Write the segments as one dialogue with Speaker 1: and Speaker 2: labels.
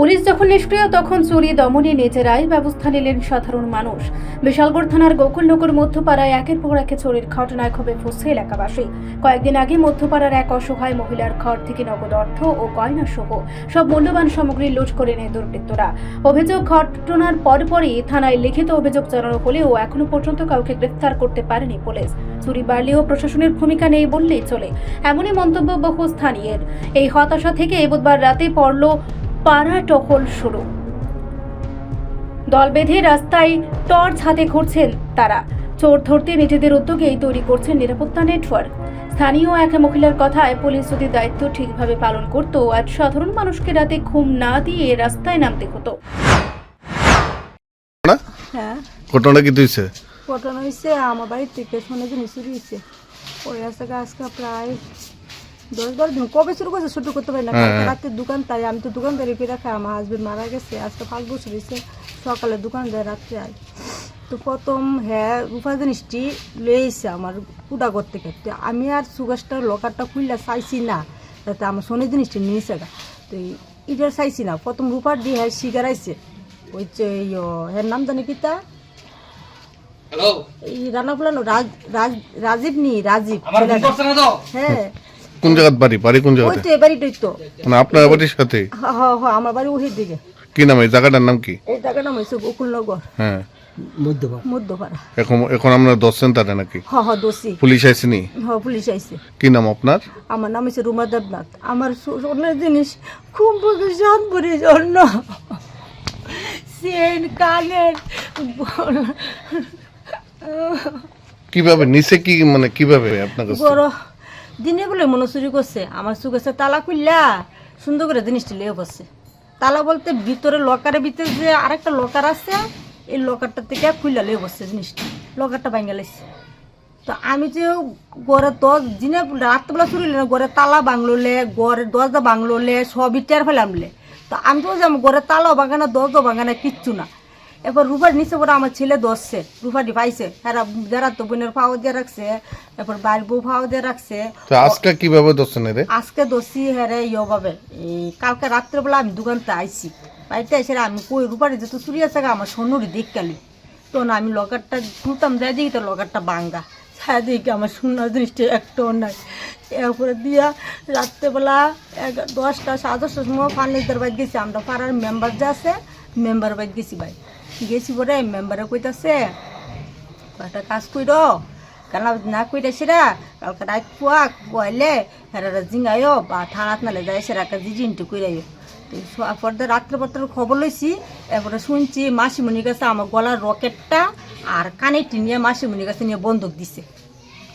Speaker 1: Police যখন নিষ্ক্রিয়, তখন চুরি, দমনে নিজেরাই ব্যবস্থা নিলেন সাধারণ মানুষ। বিশালগড় থানার গোকুলনগর মধ্যপাড়ায় একের পর একে চোরের ঘটনায় ক্ষোভে ফুসছে এলাকাবাসী। কয়েকদিন আগে মধ্যপাড়ার এক অসহায় মহিলার ঘর থেকে নগদ অর্থ ও গয়না সহ সব মূল্যবান সামগ্রী লুট করে নেয় দুর্বৃত্তরা। অভিযোগ ঘটনার পরপরই থানায় লিখিত অভিযোগ জানানো হলেও এখনও পর্যন্ত কাউকে গ্রেফতার করতে পারেনি পুলিশ। চুরি বাড়লেও প্রশাসনের ভূমিকা নেই বললেই চলে। এমনই মন্তব্য বহু স্থানীয়ের। এই হতাশা থেকে বুধবার রাতে পড়ল পাড়া টহল শুরু। দল বেঁধে রাস্তায় টর্চ হাতে ঘুরছেন তারা। চোর ধরতে নিজেদের উদ্যোগেই তৈরি করছেন নিরাপত্তা নেটওয়ার্ক। স্থানীয় এক মহিলার কথায় পুলিশ যদি দায়িত্ব ঠিকভাবে পালন করত আজ সাধারণ মানুষকে রাতে ঘুম না দিয়ে রাস্তায় নামতে হতো।
Speaker 2: না?
Speaker 3: হ্যাঁ।
Speaker 2: ঘটনাটা কি তুইছে
Speaker 3: ঘটনা হয়েছে আমার বাড়ির থেকে শুনে জিনিস হয়েছে ওই আজকে আজকে প্রায় দশ বারো দিন। কবে শুরু করছে? শুরু করতে পারি না।
Speaker 2: হ্যাঁ, হ্যাঁ।
Speaker 3: রাতে দোকান তাই আমি তো রাখা আমার হাজবেন্ড মারা গেছে। আজকে পাঁচ বছর হয়েছে সকালে দোকান রাত্রে আয়। তো প্রথম হ্যাঁ রূপা জিনিসটি লয়েছে আমার কুটা করতে আমি আর সুগারটার লকারটা খুললে চাইছি না। যাতে আমার সোনের জিনিসটি নিয়েছে গা। তো এটা চাইছি না। প্রথম রূপার দিয়ে হ্যাঁ শিকারাইছে ওই যে ইয়ো, হ্যাঁ নাম জানি কিতা এই রান্না ফুলানো রাজ রাজ রাজীব নি রাজীব। হ্যাঁ।
Speaker 2: কোন জায়গাত বাড়ি? বাড়ি কোন
Speaker 3: ওই
Speaker 2: জায়গাতে
Speaker 3: তো এবারই তো।
Speaker 2: মানে আপনার বাড়ির সাথে?
Speaker 3: হ হ হ আমার বাড়ি ওহির দিকে।
Speaker 2: কি নাম এই জায়গাটার নাম কি?
Speaker 3: এই জায়গার নাম হয়েছে গোকুলনগর
Speaker 2: হ্যাঁ।
Speaker 3: মধ্যপাড়া।
Speaker 2: এখন এখন আমরা দশ সেন্টারে নাকি?
Speaker 3: হ হ দোষী।
Speaker 2: পুলিশ আইসিনি
Speaker 3: হ পুলিশ আইছে।
Speaker 2: কি নাম আপনার?
Speaker 3: আমার নাম হচ্ছে রুমা দেবনাথ। আমার সোনার জিনিস খুব শানপুরি জন্য। সেন কানের
Speaker 2: কীভাবে নিচে কি মানে কীভাবে আপনার কাছে?
Speaker 3: বড় দিনে বলে মনে চুরি করছে, আমার চুকেছে তালা খুললা। সুন্দর করে জিনিসটা লিয়ে বসছে তালা বলতে ভিতরে লকারের ভিতরে যে আরেকটা লকার আছে, এই লকারটা থেকে খুললা লিয়ে বসছে জিনিসটা। লকারটা ভাঙে লাইছে তো আমি যে ঘরে দশ দিনে রাত্রেবেলা চুরি না ঘরে তালা বাংলোলে ঘরে দরজা বাংলোলে সবই টের ফেলামলে তো আমি তো যে ঘরে তালাও বাগানা দরজা বাগানা কিচ্ছু না। এবার রুফার নিচে পরে আমার ছেলে দশছে রুফাটি পাইছে এরা যারা তো বোনের ফাও দিয়ে রাখছে এরপর বাড়ির বউ ফাও দিয়ে রাখছে।
Speaker 2: তো আজকে কীভাবে দোষেন রে?
Speaker 3: আজকে দোষী হেরে ইয়ে পাবে এই কালকে রাত্রেবেলা আমি দোকানতে আইছি। বাড়িতে এসে আমি কই রুপারি যে তো চুরি আছে আমার সোনুরি দেখ গেলি। তো না আমি লকারটা খুলতাম যাই দেখি তো লকারটা বাঙ্গা ছায়া দেখি আমার সোনার জিনিসটা একটাও নাই। এরপরে দিয়া রাত্রেবেলা এগা- দশটা সাড়ে দশটার সময় ফার্নিচার বাইক গেছি। আমরা পাড়ার মেম্বার যা আছে মেম্বার বাইক গেছি ভাই। গেছি পরে মেম্বারে কইতাছে একটা কাজ কইর কেন না কইরে সেরা কালকে রাত পুয়া কইলে হেরা জিঙ্গাইও বা থানাত নালে যায় সেরা একটা জিজিনটু কইরাইও। তো পর্দা রাত্রে পত্র খবর লইছি এরপরে শুনছি মাসিমণির কাছে আমার গলার রকেটটা আর কানেরটি নিয়ে মাসিমণির কাছে নিয়ে বন্দুক দিছে।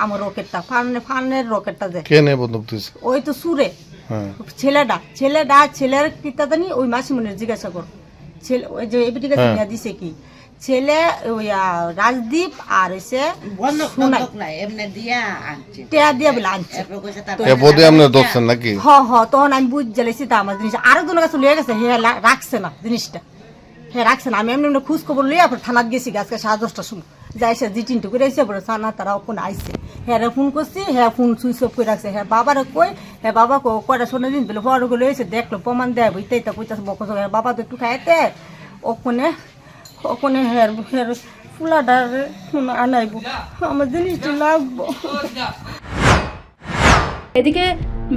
Speaker 3: আমার রকেটটা ফানে ফানের রকেটটা যে।
Speaker 2: কে নেই বন্দুক দিছে?
Speaker 3: ওই তো সুরে।
Speaker 2: হ্যাঁ।
Speaker 3: ছেলেটা ছেলেটা ছেলের কিতা জানি ওই মাসিমণির জিজ্ঞাসা কর। ছেলে ওই যে এবিটি কাছে
Speaker 2: হ্যাঁ।
Speaker 3: দিছে কি? ছেলে ওই রাজদীপ আর হইছে টেয়া দিয়ে বলে আনছে।
Speaker 2: বোধে নাকি?
Speaker 3: হ হ তখন আমি বুঝ জ্বালাইছি তা আমার জিনিস আরও জনের কাছে লিয়ে গেছে হ্যাঁ রাখছে না জিনিসটা। হ্যাঁ রাখছে না। আমি এমনি খোঁজ খবর লিয়ে আপনার থানাত গেছি আজকে সাড়ে দশটার সময়। যাই সে জি টিনটু করে আইসে পরে থানা তারা ফোন আইসে। হ্যাঁ ফোন করছি হ্যাঁ ফোন সুইচ অফ করে রাখছে। হ্যাঁ বাবারে কই হ্যাঁ বাবা কো কয়টা শোনে দিন, বলে বড়গুলো এসে দেখল, প্রমাণ দেয় বইতে তা কইতাছে বকস হ্যাঁ বাবা তো একটু খাইতে ওখানে ওখানে হ্যাঁ হ্যাঁ ফুলাডার আনাইব। আমার জিনিসটা লাগবো।
Speaker 1: এদিকে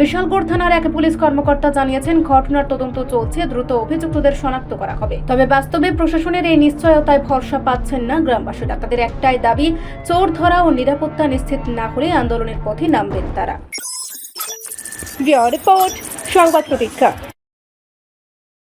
Speaker 1: বিশালগড় থানার এক পুলিশ কর্মকর্তা জানিয়েছেন, ঘটনার তদন্ত চলছে, দ্রুত অভিযুক্তদের শনাক্ত করা হবে। তবে বাস্তবে প্রশাসনের এই নিশ্চয়তায় ভরসা পাচ্ছেন না গ্রামবাসীরা। তাদের একটাই দাবি, চোর ধরা ও নিরাপত্তা নিশ্চিত না হলে আন্দোলনের পথে নামবেন তারা। রিপোর্ট, সংবাদ প্রতীক্ষা।